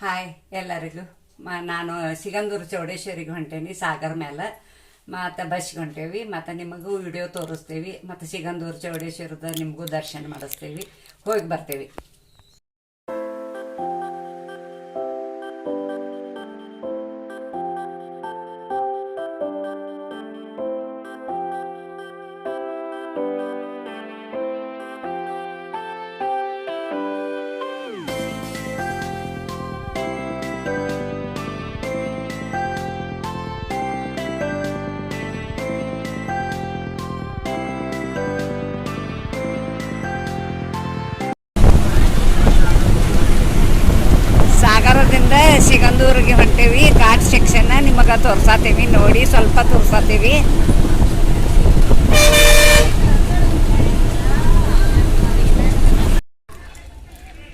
Hi ಎಲ್ಲರಿಗೂ. ಮ, ನಾನು ಸಿಗಂದೂರು ಚೌಡೇಶ್ವರಿಗೆ ಹೊಂಟೇನಿ, ಸಾಗರ್ ಮೇಲೆ ಮತ್ತು ಬಸ್ಗೆ ಹೊಂಟೇವಿ, ಮತ್ತು ನಿಮಗೂ ವಿಡಿಯೋ ತೋರಿಸ್ತೀವಿ, ಮತ್ತು ಸಿಗಂದೂರು ಚೌಡೇಶ್ವರದ ನಿಮಗೂ ದರ್ಶನ ಮಾಡಿಸ್ತೇವೆ. ಹೋಗಿ ಬರ್ತೇವಿ. ಸಿಗಂದೂರಿಗೆ ಹೊಂಟೇವಿ, ಘಾಟ್ ಸೆಕ್ಷನ್ ನಿಮಗೆ ತೋರ್ಸಾತೀವಿ ನೋಡಿ, ಸ್ವಲ್ಪ ತೋರ್ಸಾತೀವಿ.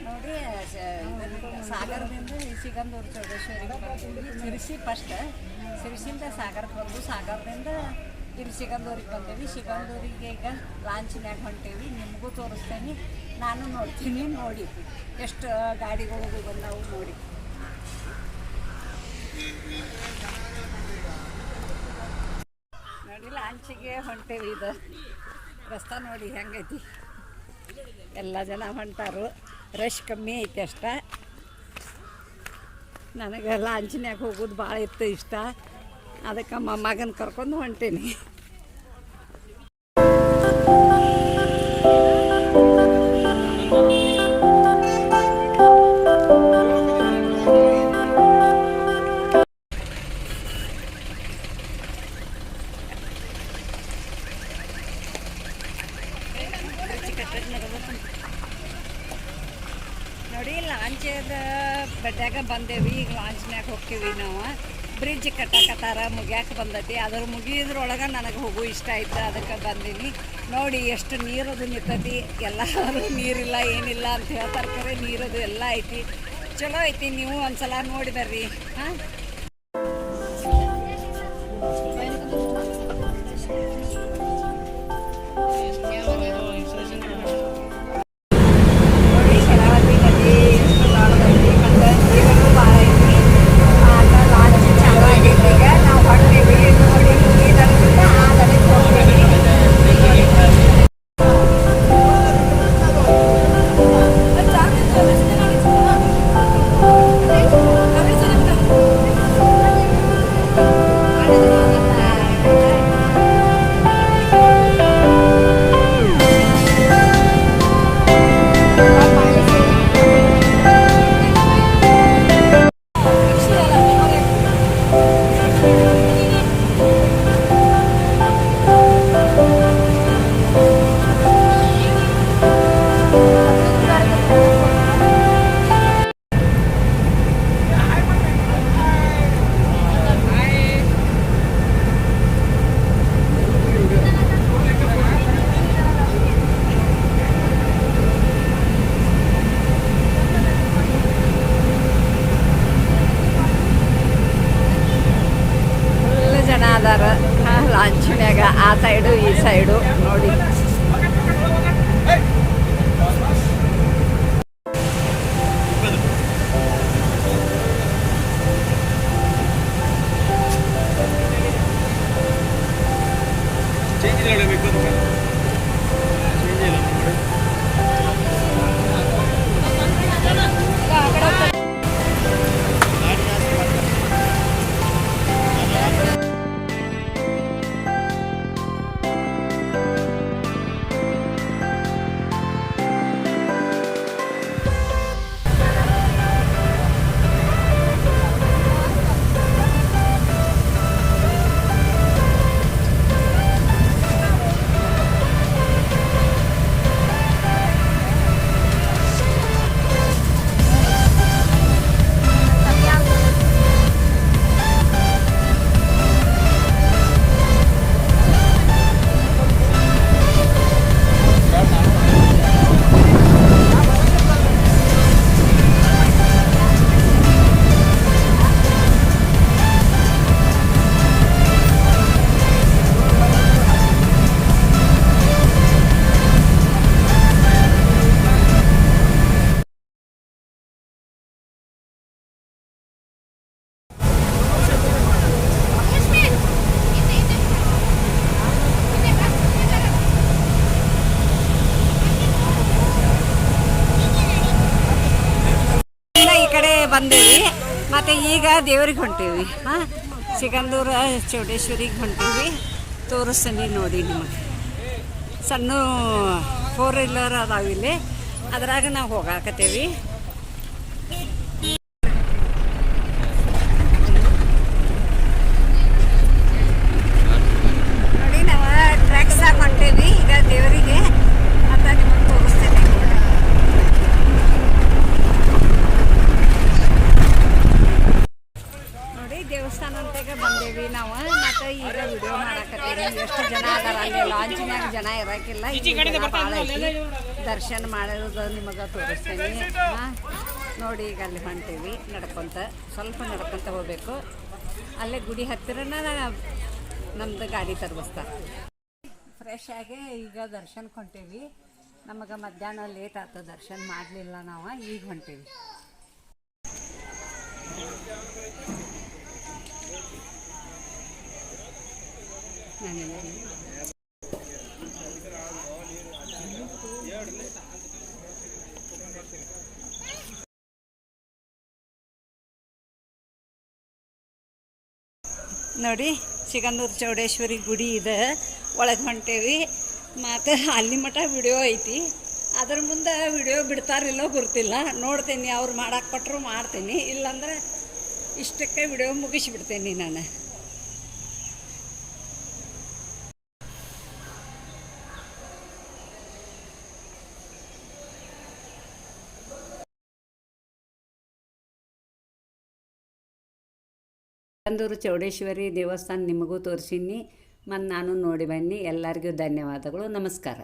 ನೋಡಿ ಸಾಗರದಿಂದ ಸಿಗಂದೂರು ಚೌಡೇಶ್ವರಿಗೆ ಬಂದೀವಿ. ಸಿರಿಸಿ ಫಸ್ಟ್ ಸಿರಿಸಿಂದ ಸಾಗರಕ್ಕೆ ಬಂದು ಸಾಗರದಿಂದ ಇಲ್ಲಿ ಸಿಗಂದೂರಿಗೆ ಬಂದೇವಿ. ಸಿಗಂದೂರಿಗೆ ಈಗ ಲಾಂಚ್ನ್ಯಾಗ ಹೊಂಟೇವಿ. ನಿಮಗೂ ತೋರಿಸ್ತೇನೆ. ನಾನು ನೋಡ್ತೀನಿ, ನೋಡಿ. ಎಷ್ಟು, ಗಾಡಿಗಳು ಬಂದವು ನೋಡಿ. ನೋಡಿ, ಲಾಂಚಿಗೆ ಹೊಂಟೇವಿ ಇದು. ರಸ್ತೆ ನೋಡಿ ಹೆಂಗೈತಿ. ಎಲ್ಲ ಜನ ಹೊಂಟಾರು. ರಶ್ ಕಮ್ಮಿ ಐತಿ ಅಷ್ಟ. ನನಗೆ ಲಾಂಚ್ನ್ಯಾಗ ಹೋಗೋದು ಭಾಳ ಇತ್ತು ಇಷ್ಟ. ಅದಕ್ಕೆ ಮಗನ ಕರ್ಕೊಂಡು ಹೊಂಟೀನಿ. ಬಡ್ಡ್ಯಾಗ ಬಂದೇವಿ, ಈಗ ಲಾಂಚ್ನ್ಯಾಗ ಹೋಗ್ತೀವಿ ನಾವು. ಬ್ರಿಡ್ಜ್ ಕಟ್ಟಕತ್ತಾರ, ಮುಗಿಯಾಕ ಬಂದೈತಿ. ಅದ್ರ ಮುಗಿಯೋದ್ರೊಳಗೆ ನನಗೆ ಹೋಗು ಇಷ್ಟ ಆಯ್ತು, ಅದಕ್ಕೆ ಬಂದೀನಿ. ನೋಡಿ ಎಷ್ಟು ನೀರದು ನಿಂತೈತಿ. ಎಲ್ಲರೂ ನೀರಿಲ್ಲ, ಏನಿಲ್ಲ ಅಂತ ಹೇಳ್ತಾರೆ. ಕರೆ ನೀರದು ಎಲ್ಲ ಐತಿ. ಚಲೋ ಐತಿ ನೀವು ಒಂದ್ಸಲ ನೋಡಿ ಬರ್ರಿ. ಹಾಂ? ಅದಾರ ಲಾಂಛನ್ಯಾಗ ಆ ಸೈಡು ಈ ಸೈಡು ನೋಡಿ ಚೇಂಜ್ ಹೇಳಬೇಕು ಚೇಂಜ್ ಕಡೆ ಬಂದೇವಿ, ಮತ್ತು ಈಗ ದೇವ್ರಿಗೆ ಹೊಂಟೀವಿ. ಹಾಂ, ಸಿಗಂದೂರ ಚೌಡೇಶ್ವರಿಗೆ ಹೊಂಟೀವಿ. ತೋರಿಸ್ತೀನಿ ನೋಡಿ ನಿಮಗೆ. ಸಣ್ಣ ಫೋರ್ ವೀಲರ್ ಅದಾವ ಇಲ್ಲಿ. ಅದ್ರಾಗ ನಾವು ಹೋಗಾಕತ್ತೇವಿ ನೋಡಿ ನಾವು ಟ್ರ್ಯಾಕ್ಸಾಗ ಹೊಂಟೇವಿ ಈಗ ದೇವರಿಗೆ ಮತ್ತು ನಿಮಗೆ ತೋರಿಸ್ತೇನೆ ನೋಡಿ ದೇವಸ್ಥಾನ ಅಂತಾಗ ಬಂದೇವಿ ನಾವು ಮತ್ತೆ ಈಗ ವಿಡಿಯೋ ಮಾಡಕತ್ತೀವಿ. ಎಷ್ಟು ಜನ ಅದಾರ ಅಲ್ಲಿ. ಲಾಂಚಿನಾಗ ಜನ ಇರಕ್ಕಿಲ್ಲ ದರ್ಶನ ಮಾಡೋದು ನಿಮಗೆ ತೋರಿಸ್ತೀನಿ. ಹಾಂ? ನೋಡಿ ಈಗ ಅಲ್ಲಿ ಹೊಂಟೀವಿ. ನಡ್ಕೊತ ಸ್ವಲ್ಪ ನಡ್ಕೊಂತ ಹೋಗಬೇಕು. ಅಲ್ಲೇ ಗುಡಿ ಹತ್ತಿರನ ನಮ್ದು ಗಾಡಿ ತರ್ಬಿಸ್ತಾರೆ ಫ್ರೆಶ್ ಆಗಿ ಈಗ ದರ್ಶನಕ್ಕೆ ಹೊಂಟೇವಿ. ನಮಗೆ ಮಧ್ಯಾಹ್ನ ಲೇಟ್ ಆಯ್ತು ದರ್ಶನ ಮಾಡಲಿಲ್ಲ ನಾವು ಈಗ ಹೊಂಟೀವಿ. ನೋಡಿ ಚಿಗಂದೂರು ಚೌಡೇಶ್ವರಿ ಗುಡಿ ಇದೆ. ಒಳಗೆ ಹೊಂಟೇವಿ. ಮತ್ತು ಅಲ್ಲಿ ಮಠ ವಿಡಿಯೋ ಐತಿ. ಅದ್ರ ಮುಂದೆ ವಿಡಿಯೋ ಬಿಡ್ತಾರಿಲ್ಲೋ ಗೊತ್ತಿಲ್ಲ. ನೋಡ್ತೀನಿ, ಅವ್ರು ಮಾಡಕ್ಕೆ ಕೊಟ್ಟರು ಮಾಡ್ತೀನಿ. ಇಲ್ಲಾಂದ್ರೆ ಇಷ್ಟಕ್ಕೆ ವಿಡಿಯೋ ಮುಗಿಸಿಬಿಡ್ತೀನಿ ನಾನು. ಸಿಗಂದೂರು ಚೌಡೇಶ್ವರಿ ದೇವಸ್ಥಾನ ನಿಮಗೂ ತೋರಿಸೀನಿ. ಮತ್ತು ನಾನು ನೋಡಿ ಬನ್ನಿ. ಎಲ್ಲರಿಗೂ ಧನ್ಯವಾದಗಳು. ನಮಸ್ಕಾರ.